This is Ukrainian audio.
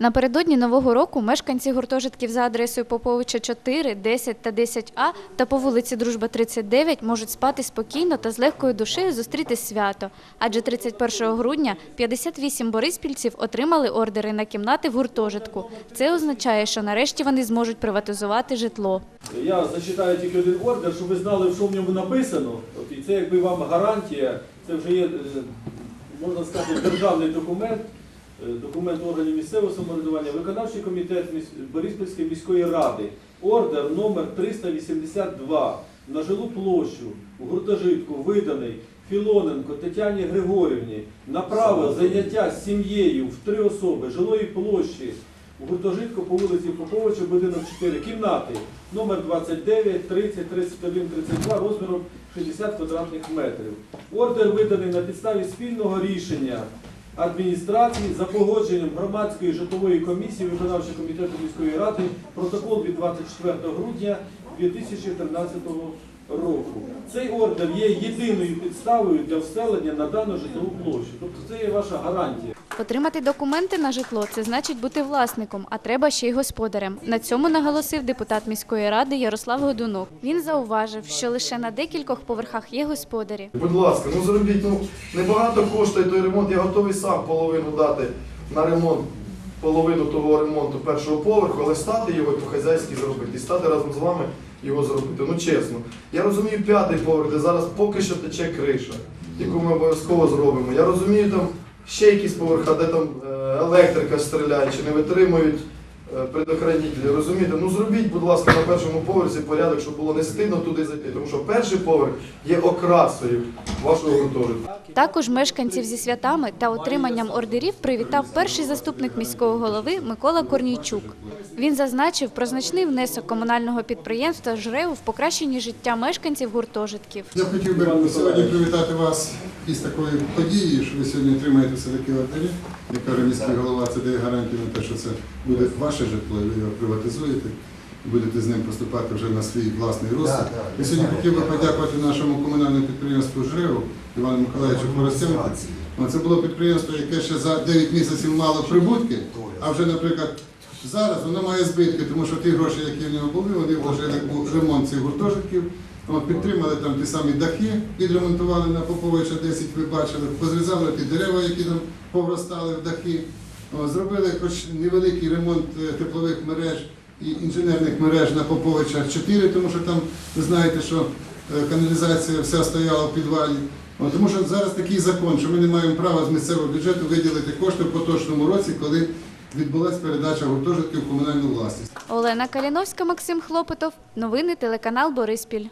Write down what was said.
Напередодні нового року мешканці гуртожитків за адресою Поповича 4, 10 та 10А та по вулиці Дружба 39 можуть спати спокійно та з легкою душею зустріти свято. Адже 31 грудня 58 бориспільців отримали ордери на кімнати в гуртожитку. Це означає, що нарешті вони зможуть приватизувати житло. Я зачитаю тільки один ордер, щоб ви знали, що в ньому написано. І це якби вам гарантія, це вже є, е, можна сказати, державний документ, документ органів місцевого самоврядування, виконавчий комітет Бориспільської міської ради. Ордер номер 382 на жилу площу у гуртожитку виданий Філоненко Тетяні Григорівні на право заняття сім'єю в три особи жилої площі у гуртожитку по вулиці Поповича, будинок 4, кімнати номер 29, 30, 31, 32, розміром 60 квадратних метрів. Ордер виданий на підставі спільного рішення адміністрації за погодженням громадської житлової комісії виконавчого комітету міської ради протокол від 24 грудня 2013 року. Цей ордер є єдиною підставою для вселення на дану житлову площу. Тобто це є ваша гарантія. Отримати документи на житло це значить бути власником, а треба ще й господарем. На цьому наголосив депутат міської ради Ярослав Годунов. Він зауважив, що лише на декількох поверхах є господарі. Будь ласка, ну зробіть, ну небагато коштує той ремонт, я готовий сам половину дати на ремонт, половину того ремонту першого поверху, але стати його по-хазяйськи зробити і стати разом з вами його зробити. Ну чесно. Я розумію п'ятий поверх, де зараз поки що тече криша, яку ми обов'язково зробимо. Я розумію там ще якісь поверха, де там е, електрика стріляє, чи не витримують предохранителі. Розумієте? Ну зробіть, будь ласка, на першому поверсі порядок, щоб було не стидно туди зайти, тому що перший поверх є окрасою вашого гуртожитку. Також мешканців зі святами та отриманням ордерів привітав перший заступник міського голови Микола Корнійчук. Він зазначив про значний внесок комунального підприємства «ЖРЕУ» в покращенні життя мешканців гуртожитків. Я хотів би сьогодні привітати вас із такою подією, що ви сьогодні отримаєте все такі ордері. Як каже міський голова, це дає гарантію на те, що це буде ваше житло, і ви його приватизуєте. і Будете з ним поступати вже на свій власний розсуд. Я сьогодні хотів би подякувати нашому комунальному підприємству ЖРЕУ Івану Миколаївичу Поросенку. Це було підприємство, яке ще за 9 місяців мало прибутки, а вже, наприклад, зараз воно має збитки, тому що ті гроші, які в нього були, вони вложили у ремонт цих гуртожитків. Підтримали там ті самі дахи, відремонтували на Поповича 10, ви бачили, позрізали ті дерева, які там повростали в дахи. Зробили хоч невеликий ремонт е, теплових мереж і інженерних мереж на Поповича 4, тому що там ви знаєте, що е, каналізація вся стояла в підвалі. Тому що зараз такий закон, що ми не маємо права з місцевого бюджету виділити кошти в поточному році, коли відбулася передача гуртожитків в комунальну власність. Олена Каліновська, Максим Хлопотов. Новини телеканал Бориспіль.